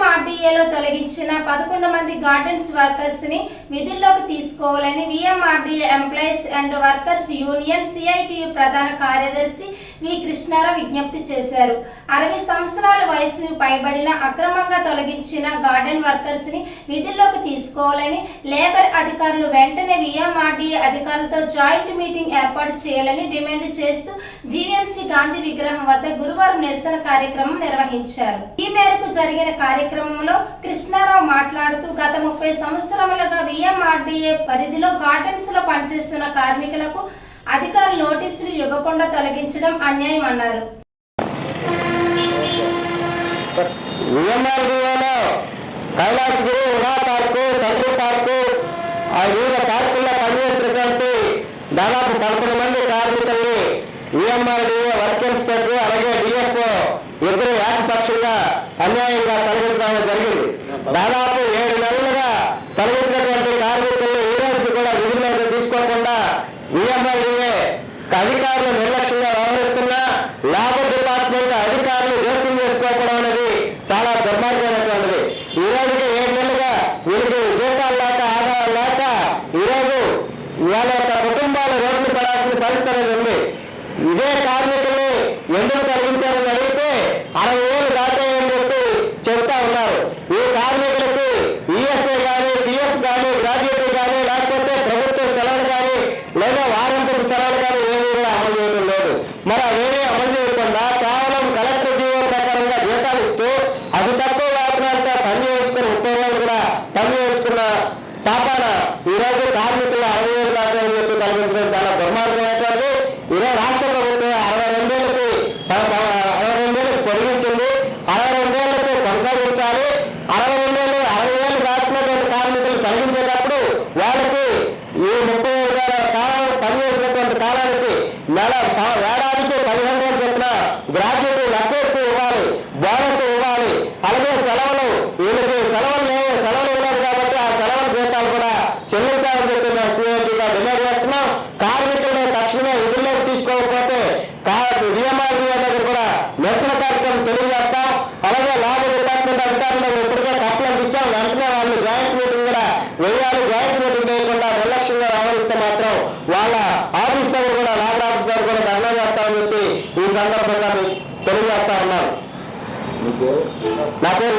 విఎంఆర్డీఏలో తొలగించిన పదకొండు మంది గార్డెన్స్ వర్కర్స్ని విధుల్లోకి తీసుకోవాలని VMRDA employees and workers union CITU ప్రధాన కార్యదర్శి వి కృష్ణారావు విజ్ఞప్తి చేశారు. అరవై సంవత్సరాల వయసు పైబడిన అక్రమంగా తొలగించిన గార్డెన్ వర్కర్స్ని విధుల్లోకి తీసుకోవాలని లేబర్ అధికారులు వెంటనే విఎంఆర్డీఏ అధికారులతో జాయింట్ మీటింగ్ ఏర్పాటు చేయాలని డిమాండ్ చేస్తూ జీవీఎంసీ గాంధీ విగ్రహం వద్ద గురువారం నిరసన కార్యక్రమం నిర్వహించారు. ఈ మేరకు జరిగిన కార్యక్రమంలో కృష్ణారావు మాట్లాడుతూ గత ముప్పై సంవత్సరములుగా విఎంఆర్డీఏ పరిధిలో గార్డెన్స్లో పనిచేస్తున్న కార్మికులకు అధికారులు నోటీసులు ఇవ్వకుండా తొలగించడం అన్యాయం అన్నారు. కైలాసగిరి ఉడా పార్కు తండ్రి పార్కు ఆ వివిధ పార్కుల్లో పనిచేస్తున్నటువంటి దాదాపు పదకొండు మంది కార్మికుల్ని విఎంఆర్డీఏ వర్కింగ్ అలాగే డిఎఫ్ ఇద్దరు ఏకపక్షంగా అన్యాయంగా తొలగించడం జరిగింది. దాదాపు ఏడు నెలలుగా తొలగించినటువంటి కార్మికులు ఈ రోజు కూడా విధుల్లోకి తీసుకోకుండా విఎంఆర్డీఏ అధికారులు నిర్లక్ష్యంగా వ్యవహరిస్తున్నా లేబర్ డిపార్ట్మెంట్ అధికారులు జోక్యం చేసుకోవడం అనేది చాలా దుర్మార్గమైనటువంటిది. ఈ రోజుకి ఏడు నెలలుగా వీరికి జీతాలు లేక ఆదాయాలు లేక ఈరోజు వాళ్ళ యొక్క కుటుంబాలు రోడ్లు పడాల్సిన పరిస్థితి అనేది ఉంది. ఇదే కార్మికులు లేదా వారంతపు స్థలాలు కానీ ఏమీ కూడా అమలు చేయడం లేదు. మరి అవేమీ అమలు చేయకుండా కేవలం కలెక్టర్ జీవో ప్రకారంగా జీతాలు ఇస్తూ అతి తక్కువ వేతనాలతో పని చేయించుకుని ముప్పై రోజులు కూడా పని చేయించుకున్న పాపాన ఈరోజు కార్మికులు అరవై వేలు దాకా చెప్పి కల్పించడం చాలా దుర్మార్గమైనటువంటి ఈరోజు రాష్ట్ర ఏడాదికి పదిహేను రోజులు చెప్పిన గ్రాడ్యుయేట్ లెక్కేసి ఇవ్వాలి బోనస్ ఇవ్వాలి అలాగే సెలవులు వీళ్ళకి సెలవులు లేవు సెలవులు ఇవ్వలేదు కాబట్టి ఆ సెలవుల జీతాలు కూడా చెల్లించాలని చెప్పి మేము సీఎంగా డిమాండ్ చేస్తున్నాం కార్మికులను తక్షణమే విధుల్లోకి తీసుకోకపోతే డిఎంఆర్డీ దగ్గర కూడా నిరసన కార్యక్రమం తెలియజేస్తాం అలాగే లాభ డిపార్ట్మెంట్ అధికారులు ఇప్పటికే కంప్లైంట్ ఇచ్చాం వెంటనే వాళ్ళు జాయింట్ మీటింగ్ కూడా వేయాలి జాయింట్ మీటింగ్ వేయకుండా నిర్లక్ష్యం మాత్రం వాళ్ళ ఆఫీస్ దగ్గర కూడా లాభ ఆఫీస్ దగ్గర కూడా ధర్నా చేస్తామని చెప్పి ఈ సందర్భంగా తెలియజేస్తా ఉన్నాను. నా పేరు